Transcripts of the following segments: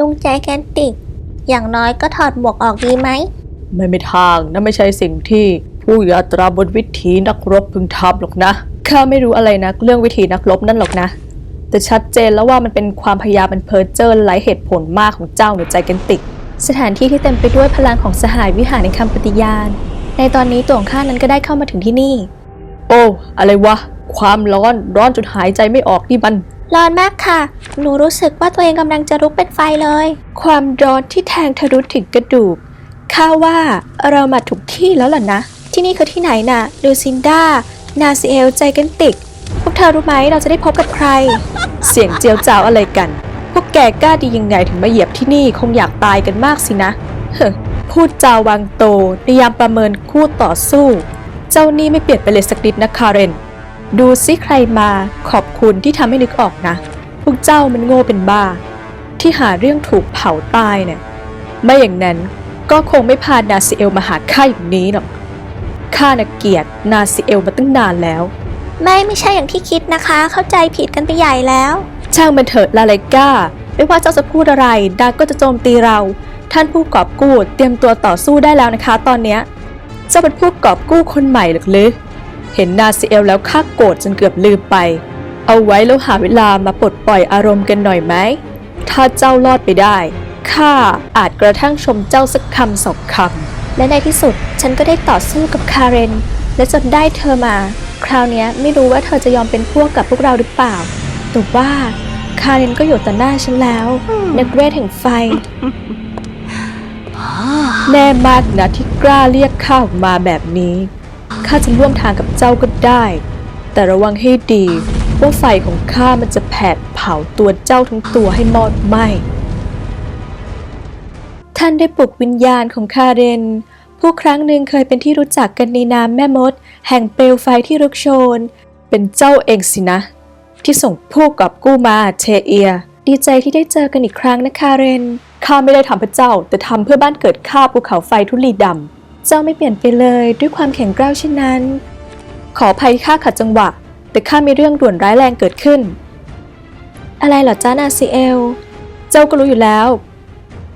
ลุงใจแกนติก อย่างน้อยก็ถอดหมวกออกดีไหม ไม่ไม่ทางนั่นไม่ใช่สิ่งที่ผู้ยาตราบนวิถีนักรบพึงทำหรอกนะ ข้าไม่รู้อะไรนะเรื่องวิธีนักรบนั่นหรอกนะ แต่ชัดเจนแล้วว่ามันเป็นความพยายามเป็นเพอเจอร์ไร้เหตุผลมากของเจ้าในใจกันติก สถานที่ที่เต็มไปด้วยพลังของสหายวิหารในคำปฏิญาณ ในตอนนี้ตัวของข้านั้นก็ได้เข้ามาถึงที่นี่ โอ้ อะไรวะ ความร้อนร้อนจนหายใจไม่ออกนี่มัน ร้อนมากค่ะ หนูรู้สึกว่าตัวเองกำลังจะลุกเป็นไฟเลย ความร้อนที่แทงทะลุถึงกระดูก ข้าว่าเรามาถูกที่แล้วล่ะนะ ที่นี่คือที่ไหนน่ะลูซินดา นาซิเอล ใจกันติก พวกเธอรู้ไหมเราจะได้พบกับใคร เสียงเจียวจ้าวอะไรกัน พวกแกกล้าดียังไงถึงมาเหยียบที่นี่คงอยากตายกันมากสินะ เฮ้พูดจาวางโตในยามประเมินคู่ต่อสู้ เจ้านี่ไม่เปลี่ยนไปเลยสักนิดนะคาเรน ดูซิใครมาขอบคุณที่ทำให้นึกออกนะ พวกเจ้ามันโง่เป็นบ้า ที่หาเรื่องถูกเผาตายเนี่ย ไม่อย่างนั้นก็คงไม่พานาซิเอลมาหาข้าอย่างนี้หรอก ข้าน่ะเกลียดนาซิเอลมาตั้งนานแล้ว ไม่ไม่ใช่อย่างที่คิดนะคะ เข้าใจผิดกันไปใหญ่แล้ว ช่างมันเถิดลาไลกาไม่ว่าเจ้าจะพูดอะไรดาก็จะโจมตีเรา ท่านผู้กอบกู้เตรียมตัวต่อสู้ได้แล้วนะคะ ตอนเนี้ยเจ้าเป็นผู้กอบกู้คนใหม่หรือหรือ เห็นนาซิเอลแล้วข้าโกรธจนเกือบลืมไป เอาไว้แล้วหาเวลามาปลดปล่อยอารมณ์กันหน่อยไหม ถ้าเจ้ารอดไปได้ ข้าอาจกระทั่งชมเจ้าสักคำสองคำ และในที่สุดฉันก็ได้ต่อสู้กับคาเรน และจนได้เธอมา คราวเนี้ยไม่รู้ว่าเธอจะยอมเป็นพวกกับพวกเราหรือเปล่า แต่ว่าคาเรนก็อยู่ต่อหน้าฉันแล้วนักเวทแห่งไฟแน่มากนะที่กล้าเรียกข้าออกมาแบบนี้ ข้าจะร่วมทางกับเจ้าก็ได้ แต่ระวังให้ดีว่าไฟของข้ามันจะแผดเผาตัวเจ้าทั้งตัวให้มอดไหมท่านได้ปลุกวิญญาณของคาเรน ผู้ครั้งหนึ่งเคยเป็นที่รู้จักกันในนามแม่มด แห่งเปลวไฟที่รุกโชน เป็นเจ้าเองสินะ ที่ส่งผู้กอบกู้มาเทเอีย ดีใจที่ได้เจอกันอีกครั้งนะคาเรนข้าไม่ได้ทำเพื่อเจ้า แต่ทำเพื่อบ้านเกิดข้าภูเขาไฟทุลีด เจ้าไม่เปลี่ยนไปเลยด้วยความแข็งกร้าวเช่นนั้น ขออภัยข้าขัดจังหวะ แต่ข้ามีเรื่องด่วนร้ายแรงเกิดขึ้น อะไรเหรอจ้านาซิเอล เจ้าก็รู้อยู่แล้ว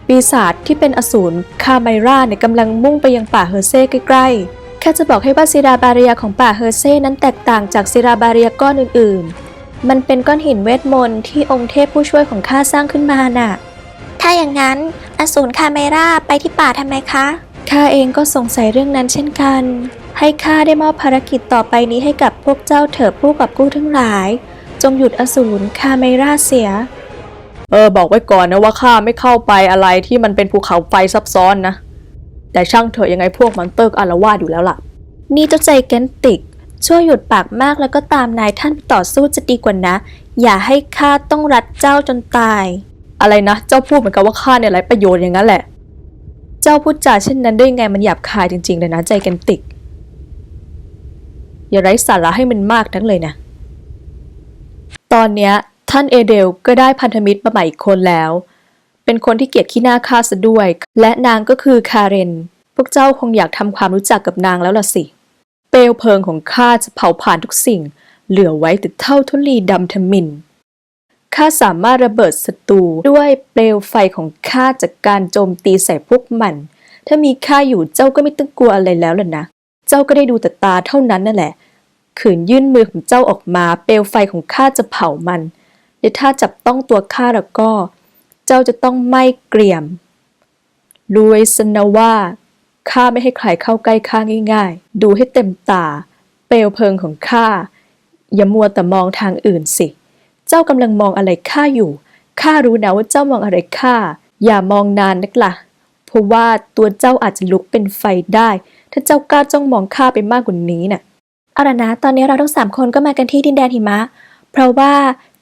ปีศาจที่เป็นอสูรคาไมราเนี่ยกำลังมุ่งไปยังป่าเฮอร์เซ่ใกล้ๆ แค่จะบอกให้ว่าศิราบาเรียของป่าเฮอร์เซ่นั้นแตกต่างจากศิราบาเรียก้อนอื่นๆ มันเป็นก้อนหินเวทมนต์ที่องค์เทพผู้ช่วยของข้าสร้างขึ้นมาน่ะ ถ้าอย่างนั้นอสูรคาเมราไปที่ป่าทำไมคะ ข้าเองก็สงสัยเรื่องนั้นเช่นกัน ให้ข้าได้มอบภารกิจต่อไปนี้ให้กับพวกเจ้าเถิดผู้กับกู้ทั้งหลาย จงหยุดอสูรคาเมราเสีย เออ บอกไว้ก่อนนะว่าข้าไม่เข้าไปอะไรที่มันเป็นภูเขาไฟซับซ้อนนะ แต่ช่างเถอะยังไงพวกมันเตอร์ก็อารวาสอยู่แล้วล่ะ นี่เจ้าใจแกนติก ช่วยหยุดปากมากแล้วก็ตามนายท่านไปต่อสู้จะดีกว่านะ อย่าให้ข้าต้องรัดเจ้าจนตาย อะไรนะ เจ้าพูดเหมือนกับว่าข้าเนี่ยไร้ประโยชน์อย่างนั้นแหละเจ้าพูดจาเช่นนั้นได้ยังไงมันหยาบคายจริงๆเลยนะใจกันติก อย่าไร้สาระให้มันมากนักเลยนะ ตอนเนี้ยท่านเอเดลก็ได้พันธมิตรมาใหม่อีกคนแล้ว เป็นคนที่เกียดขี้หน้าข้าซะด้วย และนางก็คือคาเรน พวกเจ้าคงอยากทำความรู้จักกับนางแล้วล่ะสิ เปลวเพลิงของข้าจะเผาผ่านทุกสิ่ง เหลือไว้แต่เท่าทุลีดำทมิน ข้าสามารถระเบิดศัตรูด้วยเปลวไฟของข้าจากการโจมตีใส่พวกมัน ถ้ามีข้าอยู่เจ้าก็ไม่ต้องกลัวอะไรแล้วล่ะนะ เจ้าก็ได้ดูแต่ตาเท่านั้นนั่นแหละ ขืนยื่นมือของเจ้าออกมา เปลวไฟของข้าจะเผามันและถ้าจับต้องตัวข้าแล้วก็ เจ้าจะต้องไม้เกรียมรว้สนว่าข้าไม่ให้ใครเข้าใกล้ข้าง่าย ๆ ดูให้เต็มตา เปลวเพลิงของข้าอย่ามัวแต่มองทางอื่นสิ เจ้ากำลังมองอะไรข้าอยู่ ข้ารู้นะว่าเจ้ามองอะไรข้า อย่ามองนานนักละ่ะ เพราะว่าตัวเจ้าอาจจะลุกเป็นไฟได้ ถ้าเจ้ากล้าจ้องมองข้าไปมากกว่านี้น่ะเอาละนะ ตอนนี้เราทั้งสามคนก็มากันที่ดินแดนหิมะ เพราะว่า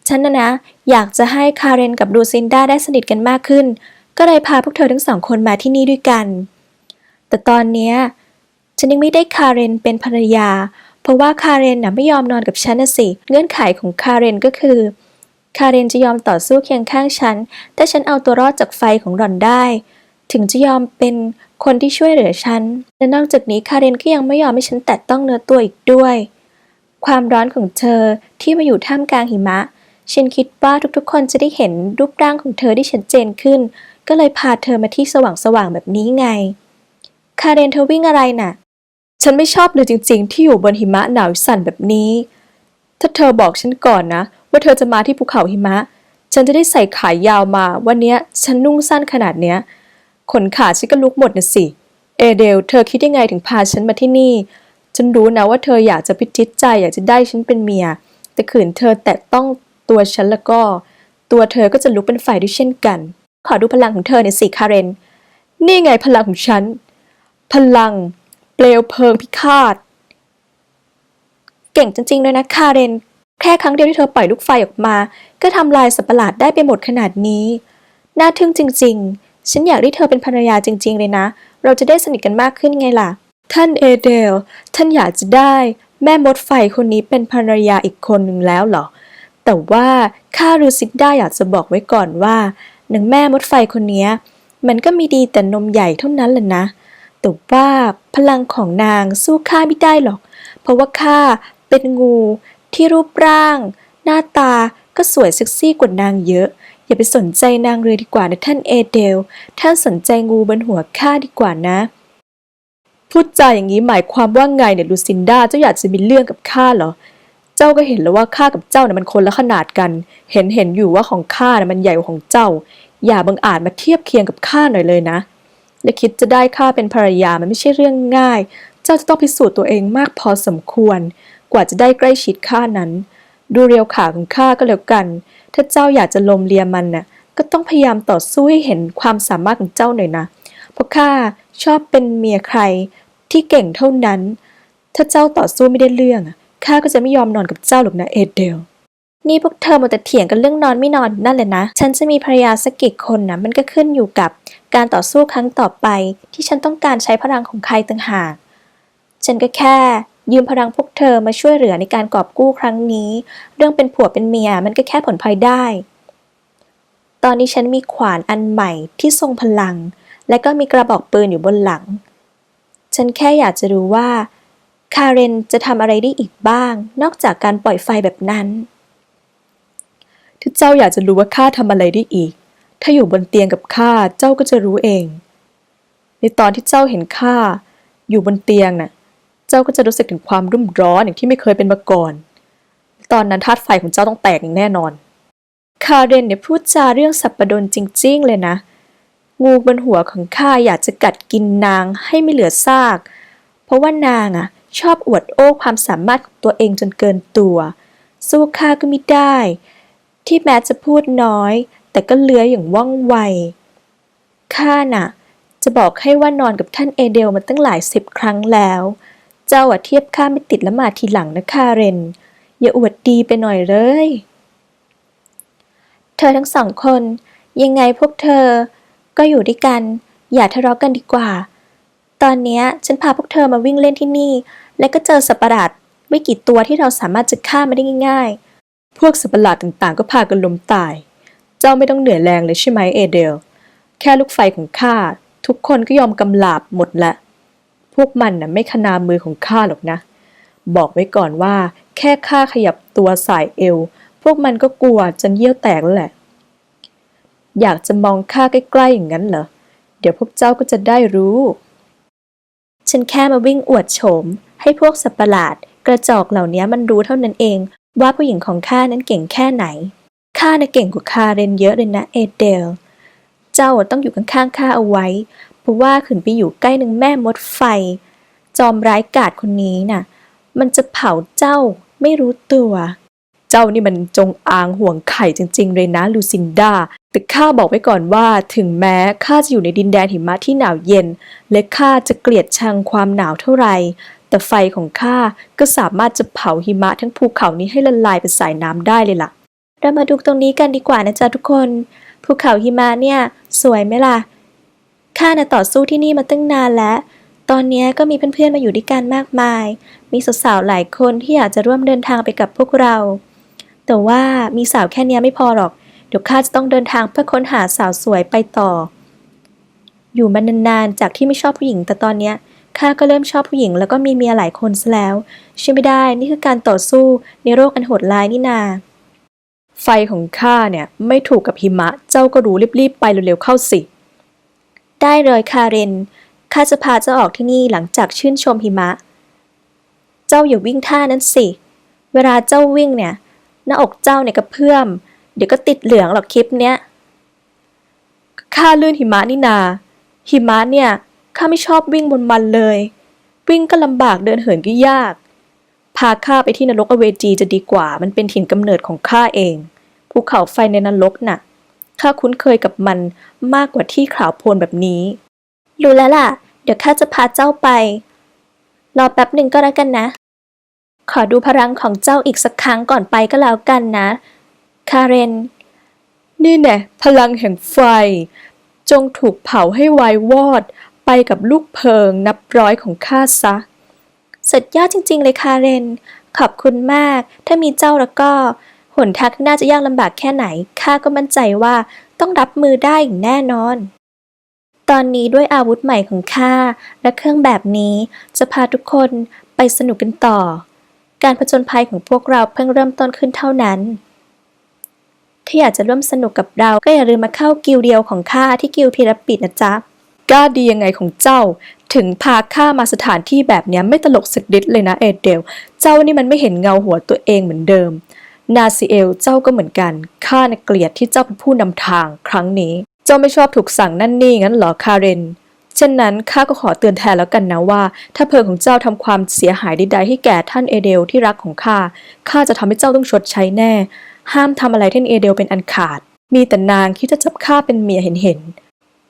ฉันนะนะ อยากจะให้คาเรนกับลูซินดาได้สนิทกันมากขึ้น ก็เลยพาพวกเธอทั้งสองคนมาที่นี่ด้วยกัน แต่ตอนนี้ฉันยังไม่ได้คาเรนเป็นภรรยา เพราะว่าคาเรนน่ะไม่ยอมนอนกับฉันนะสิ เงื่อนไขของคาเรนก็คือ คาเรนจะยอมต่อสู้เคียงข้างฉัน ถ้าฉันเอาตัวรอดจากไฟของหล่อนได้ ถึงจะยอมเป็นคนที่ช่วยเหลือฉัน และนอกจากนี้คาเรนก็ยังไม่ยอมให้ฉันแตะต้องเนื้อตัวอีกด้วย ความร้อนของเธอที่มาอยู่ท่ามกลางหิมะ ฉันคิดว่าทุกๆ คนจะได้เห็นรูปร่างของเธอที่ชัดเจนขึ้น ก็เลยพาเธอมาที่สว่างๆแบบนี้ไง คาเรนเธอวิ่งอะไรน่ะ ฉันไม่ชอบเลยจริงๆ ที่อยู่บนหิมะหนาวสั่นแบบนี้ ถ้าเธอบอกฉันก่อนนะ ว่าเธอจะมาที่ภูเขาหิมะ ฉันจะได้ใส่ขายยาวมา วันนี้ฉันนุ่งสั้นขนาดเนี้ย ขนขาฉันก็ลุกหมดนะสิ เอเดล เธอคิดยังไงถึงพาฉันมาที่นี่ ฉันรู้นะว่าเธออยากจะพิจิตใจอยากจะได้ฉันเป็นเมีย แต่ขืนเธอแตะต้องตัวฉันแล้วก็ ตัวเธอก็จะลุกเป็นไฟด้วยเช่นกัน ขอดูพลังของเธอหน่อยสิคาเรน นี่ไงพลังของฉัน พลัง เปลวเพลิงพิฆาต เก่งจริงๆเลยนะคาเรน แค่ครั้งเดียวที่เธอปล่อยลูกไฟออกมา ก็ทำลายสัตว์ประหลาดได้ไปหมดขนาดนี้ น่าทึ่งจริง ๆ ฉันอยากได้เธอเป็นภรรยาจริง ๆ เลยนะ เราจะได้สนิทกันมากขึ้นไงล่ะ ท่านเอเดล ท่านอยากจะได้ แม่มดไฟคนนี้เป็นภรรยาอีกคนหนึ่งแล้วเหรอ แต่ว่าข้ารูซิดได้อยากจะบอกไว้ก่อนว่าหนังแม่มดไฟคนนี้มันก็มีดีแต่นมใหญ่เท่านั้นแหละนะ แต่ว่าพลังของนางสู้ข้าไม่ได้หรอก เพราะว่าข้าเป็นงูที่รูปร่าง หน้าตาก็สวยเซ็กซี่กว่านางเยอะ อย่าไปสนใจนางเลยดีกว่านะท่านเอเดล ท่านสนใจงูบนหัวข้าดีกว่านะ พูดจาอย่างนี้หมายความว่าไงเนี่ยลูซินดาเจ้าอยากจะมีเรื่องกับข้าเหรอ เจ้าก็เห็นแล้วว่าข้ากับเจ้าเนี่ยมันคนละขนาดกัน เห็นเห็นอยู่ว่าของข้าเนี่ยมันใหญ่กว่าของเจ้า อย่าบังอาจมาเทียบเคียงกับข้าหน่อยเลยนะ และคิดจะได้ข้าเป็นภรรยามันไม่ใช่เรื่องง่าย เจ้าจะต้องพิสูจน์ตัวเองมากพอสมควร กว่าจะได้ใกล้ชิดข้านั้น ดูเรียวขาของข้าก็แล้วกัน ถ้าเจ้าอยากจะลมเลียมันน่ะ ก็ต้องพยายามต่อสู้ให้เห็นความสามารถของเจ้าหน่อยนะ เพราะข้าชอบเป็นเมียใครที่เก่งเท่านั้น ถ้าเจ้าต่อสู้ไม่ได้เรื่องข้าก็จะไม่ยอมนอนกับเจ้าหรอกนะเอเดล นี่พวกเธอหมดแต่เถียงกันเรื่องนอนไม่นอนนั่นแหละนะ ฉันจะมีภรรยาสักกี่คนนะมันก็ขึ้นอยู่กับการต่อสู้ครั้งต่อไป ที่ฉันต้องการใช้พลังของใครต่างหาก ฉันก็แค่ ยืมพลังพวกเธอมาช่วยเหลือในการกอบกู้ครั้งนี้ เรื่องเป็นผัวเป็นเมียมันก็แค่ผลพลอยได้ ตอนนี้ฉันมีขวานอันใหม่ที่ทรงพลัง และก็มีกระบอกปืนอยู่บนหลัง ฉันแค่อยากจะรู้ว่าคาเรนจะทำอะไรได้อีกบ้าง นอกจากการปล่อยไฟแบบนั้น ถ้าเจ้าอยากจะรู้ว่าข้าทำอะไรได้อีก ถ้าอยู่บนเตียงกับข้าเจ้าก็จะรู้เอง ในตอนที่เจ้าเห็นข้าอยู่บนเตียงน่ะ เจ้าก็จะรู้สึกถึงความรุ่มร้อนอย่างที่ไม่เคยเป็นมาก่อน ตอนนั้นธาตุไฟของเจ้าต้องแตกอย่างแน่นอน คาเรนเนี่ยพูดจาเรื่องสับประดนจริง ๆ เลยนะ งูบนหัวของข้าอยากจะกัดกินนางให้ไม่เหลือซาก เพราะว่านางอะชอบอวดโอ้ความสามารถของตัวเองจนเกินตัว สู้ข้าก็ไม่ได้ ที่แม้จะพูดน้อย แต่ก็เลื้อยอย่างว่องไว ข้าน่ะ จะบอกให้ว่านอนกับท่านเอเดลมาตั้งหลายสิบครั้งแล้ว เจ้าอะเทียบข้าไม่ติดล้วมาทีหลังนะคาเรน อย่าอวดดีไปหน่อยเลย เธอทั้งสองคน ยังไงพวกเธอ ก็อยู่ด้วยกัน อย่าทะเลาะกันดีกว่า ตอนนี้ฉันพาพวกเธอมาวิ่งเล่นที่นี่ และก็เจอสัตว์ประหลาดไม่กี่ตัวที่เราสามารถจะฆ่ามาได้ง่าย พวกสัตว์ประหลาดต่างๆ ก็พากันล้มตาย เจ้าไม่ต้องเหนื่อยแรงเลยใช่ไหมเอเดล แค่ลูกไฟของข้าทุกคนก็ยอมกำลาบหมดละ พวกมันน่ะไม่ขนามือของข้าหรอกนะ บอกไว้ก่อนว่า แค่ข้าขยับตัวสายเอว พวกมันก็กลัวจนเยี่ยวแตกแล้วแหละ อยากจะมองข้าใกล้ๆอย่างนั้นเหรอ เดี๋ยวพวกเจ้าก็จะได้รู้ ฉันแค่มาวิ่งอวดโฉม ให้พวกสัตว์ประหลาดกระจอกเหล่านี้มันรู้เท่านั้นเอง ว่าผู้หญิงของข้านั้นเก่งแค่ไหน ข้าน่ะเก่งกว่าคาเรนเยอะเลยนะเอเดล เจ้าต้องอยู่ข้างๆข้าเอาไว้ เพราะว่าขืนไปอยู่ใกล้หนึ่งแม่มดไฟ จอมร้ายกาจคนนี้น่ะ มันจะเผาเจ้าไม่รู้ตัว เจ้านี่มันจงอางห่วงไข่จริง ๆ เลยนะลูซินดา แต่ข้าบอกไว้ก่อนว่าถึงแม้ข้าจะอยู่ในดินแดนหิมะที่หนาวเย็น และข้าจะเกลียดชังความหนาวเท่าไหร่ แต่ไฟของข้าก็สามารถจะเผาหิมะทั้งภูเขานี้ให้ละลายเป็นสายน้ำได้เลยล่ะ เรามาดูตรงนี้กันดีกว่านะจ๊ะทุกคน ภูเขาหิมะเนี่ยสวยไหมล่ะ ข้าน่ะต่อสู้ที่นี่มาตั้งนานแล้ว ตอนนี้ก็มีเพื่อนๆมาอยู่ด้วยกันมากมาย มีสาวๆหลายคนที่อยากจะร่วมเดินทางไปกับพวกเรา แต่ว่ามีสาวแค่เนี้ยไม่พอหรอก เดี๋ยวข้าจะต้องเดินทางเพื่อค้นหาสาวสวยไปต่อ อยู่มานานๆจากที่ไม่ชอบผู้หญิงแต่ตอนเนี้ย ข้าก็เริ่มชอบผู้หญิงแล้วก็มีเมียหลายคนซะแล้วเชื่อไม่ได้ นี่คือการต่อสู้ในโรคอันโหดร้ายนี่นา ไฟของข้าเนี่ยไม่ถูกกับหิมะ เจ้าก็รู้รีบๆไปเร็วๆเข้าสิ ได้เลยคาเรน ข้าจะพาเจ้าออกที่นี่หลังจากชื่นชมหิมะ เจ้าอย่าวิ่งท่านั้นสิ เวลาเจ้าวิ่งเนี่ย หน้าอกเจ้าเนี่ยกระเพื่อม เดี๋ยวก็ติดเหลืองหรอกคลิปเนี้ยข้าลื่นหิมะนี่นา หิมะเนี่ย ข้าไม่ชอบวิ่งบนมันเลย วิ่งก็ลำบากเดินเหินก็ยาก พาข้าไปที่นรกอเวจีจะดีกว่า มันเป็นถิ่นกำเนิดของข้าเอง ภูเขาไฟในนรกน่ะ ข้าคุ้นเคยกับมันมากกว่าที่ขาวโพลนแบบนี้ รู้แล้วล่ะ เดี๋ยวข้าจะพาเจ้าไป รอแป๊บหนึ่งก็แล้วกันนะ ขอดูพลังของเจ้าอีกสักครั้งก่อนไปก็แล้วกันนะ คาเรน นี่แน่พลังแห่งไฟ จงถูกเผาให้วายวอด ไปกับลูกเพิงนับร้อยของข้าซะ สุดยอดจริง ๆ เลยคาเรน ขอบคุณมาก ถ้ามีเจ้าแล้วก็ หนทางข้างหน้าจะยากลำบากแค่ไหน ข้าก็มั่นใจว่าต้องรับมือได้อย่างแน่นอน ตอนนี้ด้วยอาวุธใหม่ของข้าและเครื่องแบบนี้จะพาทุกคนไปสนุกกันต่อ การผจญภัยของพวกเราเพิ่งเริ่มต้นขึ้นเท่านั้นถ้าอยากจะร่วมสนุกกับเราก็อย่าลืมมาเข้ากิลด์เดียวของข้าที่กิลด์พีระปิดนะจ๊ะ กล้าดียังไงของเจ้า ถึงพาข้ามาสถานที่แบบนี้ไม่ตลกสักนิดเลยนะเอเดล เจ้านี่มันไม่เห็นเงาหัวตัวเองเหมือนเดิม นาซิเอลเจ้าก็เหมือนกัน ข้านะเกลียดที่เจ้าเป็นผู้นำทางครั้งนี้ เจ้าไม่ชอบถูกสั่งนั่นนี่งั้นเหรอคาเรนเช่นนั้นข้าก็ขอเตือนแทนแล้วกันนะว่า ถ้าเพลิงของเจ้าทำความเสียหายใดๆให้แก่ท่านเอเดลที่รักของข้าข้าจะทำให้เจ้าต้องชดใช้แน่ ห้ามทำอะไรท่านเอเดลเป็นอันขาด มีแต่นางคิดจะจับข้าเป็นเมียเห็นเห็น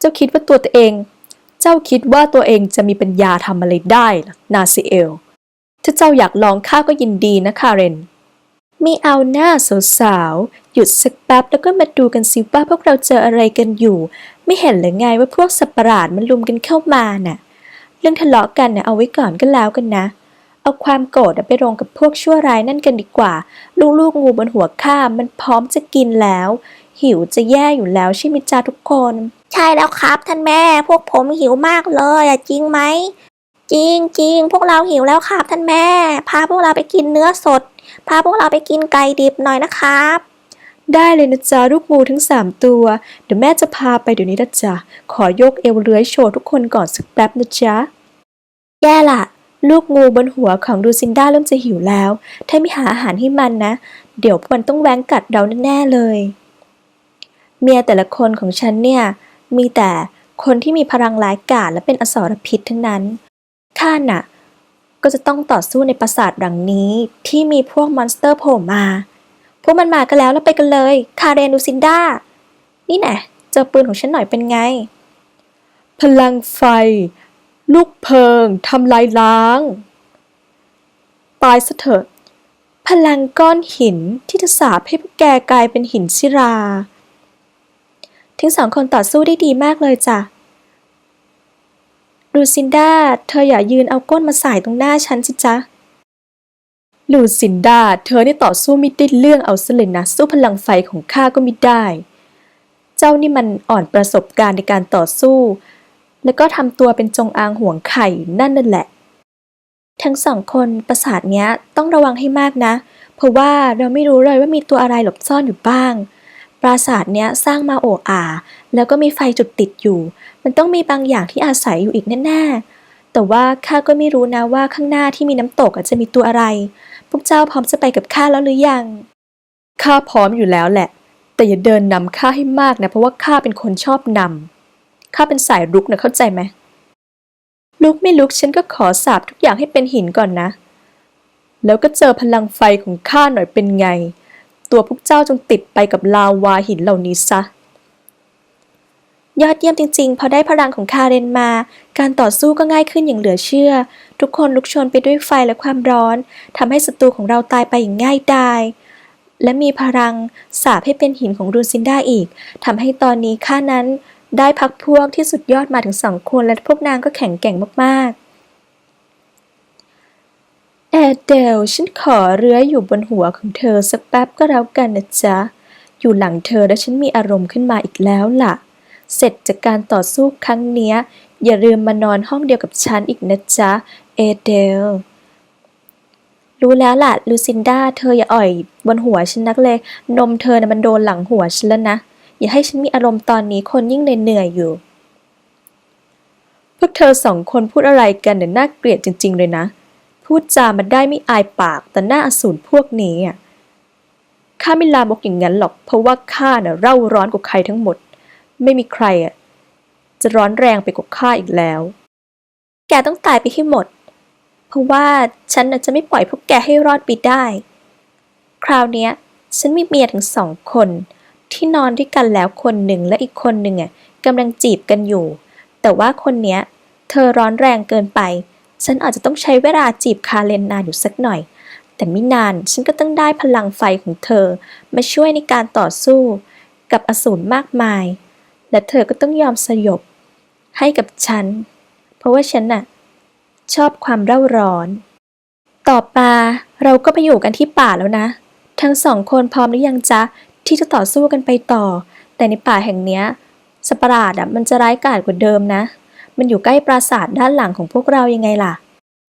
จ้าคิดว่าตัวเอง เจ้าคิดว่าตัวเองจะมีปัญญาทำอะไรได้ล่ะนาซิเอล ถ้าเจ้าอยากลองข้าก็ยินดีนะคาเรนมีเอาหน้าสาวๆ หยุดสักแป๊บแล้วก็มาดูกันสิว่าพวกเราเจออะไรกันอยู่ ไม่เห็นหรือไงว่าพวกสัตว์ประหลาดมันลุมกันเข้ามาน่ะ เรื่องทะเลาะกันน่ะเอาไว้ก่อนก็แล้วกันนะ เอาความโกรธไปลงกับพวกชั่วร้ายนั่นกันดีกว่า ลูกๆงูบนหัวข้ามันพร้อมจะกินแล้ว หิวจะแย่อยู่แล้วใช่ไหมจ้าทุกคน ใช่แล้วครับท่านแม่ พวกผมหิวมากเลยอะจริงไหม จริงจริงพวกเราหิวแล้วครับท่านแม่ พาพวกเราไปกินเนื้อสด พาพวกเราไปกินไก่ดิบหน่อยนะครับได้เลยนะจ๊ะลูกงูทั้งสามตัว เดี๋ยวแม่จะพาไปเดี๋ยวนี้นะจ๊ะขอยกเอวเลื้อยโชว์ทุกคนก่อนสักแป๊บนะจ๊ะแย่ละลูกงูบนหัวของดูซินด้าเริ่มจะหิวแล้ว ถ้าไม่หาอาหารให้มันนะ เดี๋ยวมันต้องแว้งกัดเราแน่ๆเลย เมียแต่ละคนของฉันเนี่ย มีแต่คนที่มีพลังร้ายกาจและเป็นอสรพิษทั้งนั้น ข้าน่ะ ก็จะต้องต่อสู้ในปราสาทหลังนี้ที่มีพวกมอนสเตอร์โผล่มา พวกมันมากันแล้วแล้วไปกันเลย คาเรนดูซินดา นี่แน่เจอปืนของฉันหน่อยเป็นไง พลังไฟ ลูกเพลิงทำลายล้าง ตายซะเถอะพลังก้อนหินที่จะสาบให้พวกแกกลายเป็นหินศิรา ทั้งสองคนต่อสู้ได้ดีมากเลยจ้ะลูซินดา เธออย่ายืนเอาก้นมาสายตรงหน้าฉันสิจ๊ะลูซินดา เธอนี่ต่อสู้ไม่ได้เรื่องเอาซะเลยนะ สู้พลังไฟของข้าก็ไม่ได้ เจ้านี่มันอ่อนประสบการณ์ในการต่อสู้ แล้วก็ทำตัวเป็นจงอางห่วงไข่นั่นนั่นแหละ ทั้งสองคนประสาทเนี้ยต้องระวังให้มากนะ เพราะว่าเราไม่รู้เลยว่ามีตัวอะไรหลบซ่อนอยู่บ้าง ปราสาทเนี้ยสร้างมาโอ้อาแล้วก็มีไฟจุดติดอยู่ มันต้องมีบางอย่างที่อาศัยอยู่อีกแน่ๆ แต่ว่าข้าก็ไม่รู้นะว่าข้างหน้าที่มีน้ำตกอาจจะมีตัวอะไร พวกเจ้าพร้อมจะไปกับข้าแล้วหรือยัง ข้าพร้อมอยู่แล้วแหละ แต่อย่าเดินนำข้าให้มากนะ เพราะว่าข้าเป็นคนชอบนำข้าเป็นสายรุกนะเข้าใจไหมลุกไม่ลุกฉันก็ขอสาบทุกอย่างให้เป็นหินก่อนนะ แล้วก็เจอพลังไฟของข้าหน่อยเป็นไง ตัวพวกเจ้าจงติดไปกับลาวาหินเหล่านี้ซะ ยอดเยี่ยมจริงๆ พอได้พลังของคาเรนมา การต่อสู้ก็ง่ายขึ้นอย่างเหลือเชื่อ ทุกคนลุกชนไปด้วยไฟและความร้อนทำให้ศัตรูของเราตายไปอย่างง่ายดาย และมีพลังสาบให้เป็นหินของรูซินดาอีกทำให้ตอนนี้ข้านั้นได้พักพวกที่สุดยอดมาถึงสองคนและพวกนางก็แข็งแกร่งมากๆ แอดเดลฉันขอเรื้ออยู่บนหัวของเธอสักแป๊บก็แล้วกันนะจ๊ะ อยู่หลังเธอแล้วฉันมีอารมณ์ขึ้นมาอีกแล้วล่ะ เสร็จจากการต่อสู้ครั้งเนี้ย อย่าลืมมานอนห้องเดียวกับฉันอีกนะจ๊ะ เอเดล รู้แล้วล่ะ ลูซินดาเธออย่าอ่อยบนหัวฉันนักเลย นมเธอนะ่ะมันโดนหลังหัวฉันแล้วนะ อย่าให้ฉันมีอารมณ์ตอนนี้คนยิ่งเหนื่อยอยู่ พวกเธอสองคนพูดอะไรกันเนี่ยน่าเกลียดจริง ๆ เลยนะ พูดจามันได้ไม่อายปากแต่หน้าอสูรพวกนี้อะข้าไม่ลามกอย่างนั้นหรอก เพราะว่าข้าน่ะเร่าร้อนกว่าใครทั้งหมด ไม่มีใครอะจะร้อนแรงไปกว่าข้าอีกแล้ว แกต้องตายไปให้หมด เพราะว่าฉันน่ะจะไม่ปล่อยพวกแกให้รอดไปได้ คราวเนี้ย ฉันมีเมียถึงสองคน ที่นอนด้วยกันแล้วคนหนึ่งและอีกคนหนึ่งอะกำลังจีบกันอยู่ แต่ว่าคนเนี้ย เธอร้อนแรงเกินไป ฉันอาจจะต้องใช้เวลาจีบคาเลนนานอยู่สักหน่อย แต่ไม่นานฉันก็ต้องได้พลังไฟของเธอ มาช่วยในการต่อสู้ กับอสูรมากมาย และเธอก็ต้องยอมสยบ ให้กับฉัน เพราะว่าฉันน่ะ ชอบความเร่าร้อน ต่อมาเราก็ไปอยู่กันที่ป่าแล้วนะ ทั้งสองคนพร้อมหรือยังจ๊ะ ที่จะต่อสู้กันไปต่อ แต่ในป่าแห่งเนี้ยสปาราดอะมันจะร้ายกาจกว่าเดิมนะ มันอยู่ใกล้ปราสาทด้านหลังของพวกเรายังไงล่ะ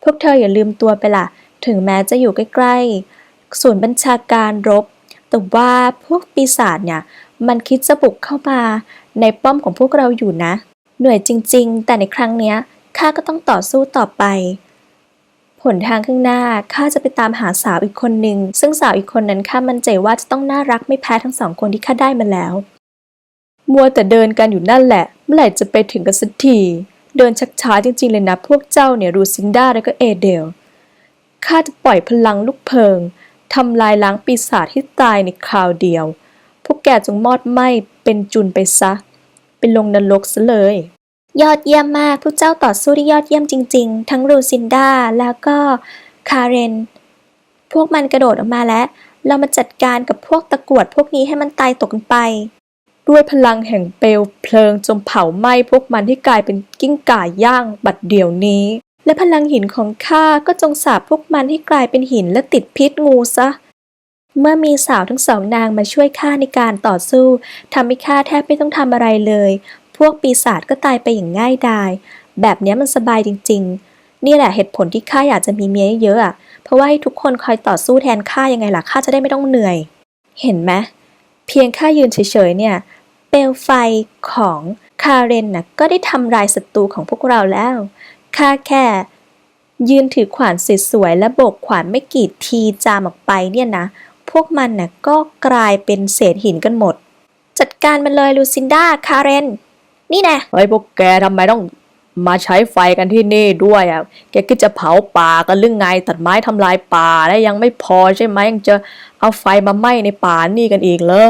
พวกเธออย่าลืมตัวไปล่ะ ถึงแม้จะอยู่ใกล้ๆ ศูนย์บัญชาการรบ แต่ว่าพวกปีศาจเนี่ย มันคิดจะบุกเข้ามาในป้อมของพวกเราอยู่นะ เหนื่อยจริง ๆ แต่ในครั้งเนี้ยข้าก็ต้องต่อสู้ต่อไป ผลทางข้างหน้าข้าจะไปตามหาสาวอีกคนหนึ่ง ซึ่งสาวอีกคนนั้นข้ามั่นใจว่าจะต้องน่ารักไม่แพ้ทั้งสองคนที่ข้าได้มาแล้ว มัวแต่เดินกันอยู่นั่นแหละ เมื่อไหร่จะไปถึงกันสักที เดินชักช้าจริงๆเลยนะพวกเจ้าเนี่ยรูซินดาและก็เอเดล ข้าจะปล่อยพลังลูกเพลิงทำลายล้างปีศาจที่ตายในคราวเดียว พวกแกจงมอดไหม้เป็นจุนไปซะ เป็นลงนรกซะเลย ยอดเยี่ยมมาก พวกเจ้าต่อสู้ได้ยอดเยี่ยมจริง ๆ ทั้งรูซินดาแล้วก็คาเรน พวกมันกระโดดออกมาแล้ว เรามาจัดการกับพวกตะกรวดพวกนี้ให้มันตายตกกันไป ด้วยพลังแห่งเปลวเพลิงจงเผาไหม้พวกมันให้กลายเป็นกิ้งก่าย่างบัดเดี๋ยวนี้ และพลังหินของข้าก็จงสาบพวกมันให้กลายเป็นหินและติดพิษงูซะ เมื่อมีสาวทั้งสองนางมาช่วยข้าในการต่อสู้ทำให้ข้าแทบไม่ต้องทำอะไรเลย พวกปีศาจก็ตายไปอย่างง่ายดาย แบบนี้มันสบายจริง ๆ นี่แหละเหตุผลที่ข้าอยากจะมีเมียเยอะๆอะเพราะว่าให้ทุกคนคอยต่อสู้แทนข้ายังไงล่ะข้าจะได้ไม่ต้องเหนื่อย เห็นไหมเพียงข้ายืนเฉยๆเนี่ย ลวไฟของคาเรนน่ะก็ได้ทำลายศัตรูของพวกเราแล้ว ข้าแค่ ยืนถือขวานสวยๆและโบกขวานไม่กี่ทีจามออกไปเนี่ยนะ พวกมันน่ะก็กลายเป็นเศษหินกันหมด จัดการมันเลยลูซินดาคาเรน นี่แน่เฮ้ยพวกแกทำไมต้องมาใช้ไฟกันที่นี่ด้วยอะ แกคิดจะเผาป่ากันหรือไง ตัดไม้ทำลายป่าแล้วยังไม่พอใช่ไหมยังจะเอาไฟมาไหม้ในป่านี่กันอีกเหรอ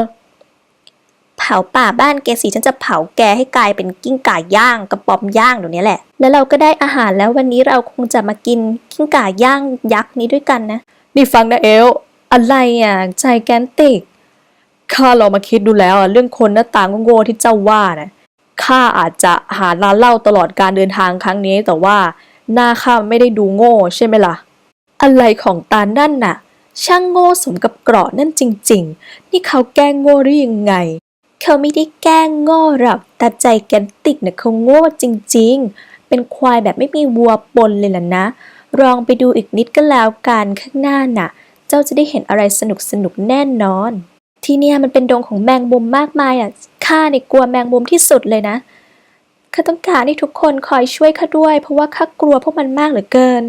ผาป่าบ้านแกสิฉันจะเผาแกให้กลายเป็นกิ้งก่าย่างกระป๋อมย่างเดี๋ยวนี้แหละ แล้วเราก็ได้อาหารแล้ววันนี้เราคงจะมากินกิ้งก่าย่างยักษ์นี้ด้วยกันนะ นี่ฟังนะเอล อะไรอะใจแกนติก ข้าลองมาคิดดูแล้วอะเรื่องคนหน้าต่างโง่ที่เจ้าว่านะข้าอาจจะหาร้านเหล้าตลอดการเดินทางครั้งนี้ แต่ว่าหน้าข้าไม่ได้ดูโง่ใช่ไหมล่ะ อะไรของตานั่นน่ะ ช่างโง่สมกับเกราะนั่นจริง ๆ นี่เขาแกล้งโง่ได้ยังไง เขาไม่ได้แกล้งโง่หรอกต่ใจแกนติกเนี่ยเขาโง่จริงๆ เป็นควายแบบไม่มีวัวปนเลยล่ะนะลองไปดูอีกนิดก็แล้วกันข้างหน้าน่ะ เจ้าจะได้เห็นอะไรสนุกสนุกแน่นอน ที่เนี่ยมันเป็นดงของแมงมุมมากมายอะข้าเนี่ยกลัวแมงมุมที่สุดเลยนะข้าต้องการให้ทุกคนคอยช่วยข้าด้วย เพราะว่าข้ากลัวพวกมันมากเหลือเกิน